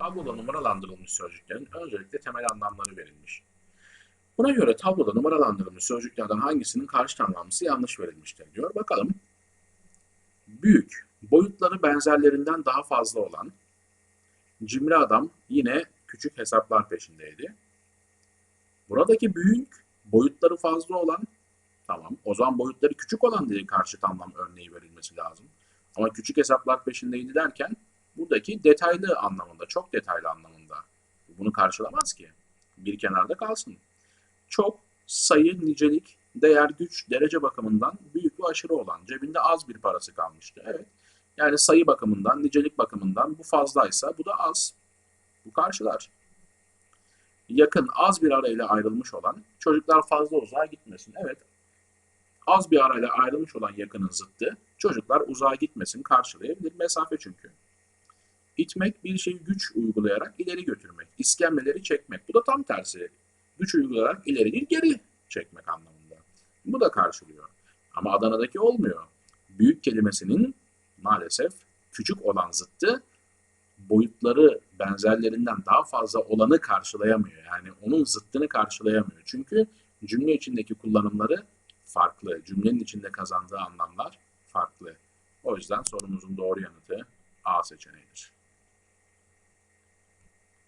Tabloda numaralandırılmış sözcüklerin öncelikle temel anlamları verilmiş. Buna göre tabloda numaralandırılmış sözcüklerden hangisinin karşıt anlamlısı yanlış verilmiştir diyor. Bakalım. Büyük, boyutları benzerlerinden daha fazla olan, cimri adam yine küçük hesaplar peşindeydi. Buradaki büyük, boyutları fazla olan, tamam o zaman boyutları küçük olan diye karşıt anlam örneği verilmesi lazım. Ama küçük hesaplar peşindeydi derken buradaki detaylı anlamında, çok detaylı anlamında. Bunu karşılamaz ki. Bir kenarda kalsın. Çok, sayı, nicelik, değer, güç, derece bakımından büyük ve aşırı olan, cebinde az bir parası kalmıştı. Evet. Yani sayı bakımından, nicelik bakımından bu fazlaysa bu da az. Bu karşılar. Yakın, az bir arayla ayrılmış olan, çocuklar fazla uzağa gitmesin. Evet. Az bir arayla ayrılmış olan yakının zıttı, çocuklar uzağa gitmesin karşılayabilir. Mesafe çünkü. İtmek bir şeyi güç uygulayarak ileri götürmek. İskemleleri çekmek. Bu da tam tersi. Güç uygulayarak ileri değil geri çekmek anlamında. Bu da karşılıyor. Ama Adana'daki olmuyor. Büyük kelimesinin maalesef küçük olan zıttı boyutları benzerlerinden daha fazla olanı karşılayamıyor. Yani onun zıttını karşılayamıyor. Çünkü cümle içindeki kullanımları farklı. Cümlenin içinde kazandığı anlamlar farklı. O yüzden sorumuzun doğru yanıtı A seçeneğidir.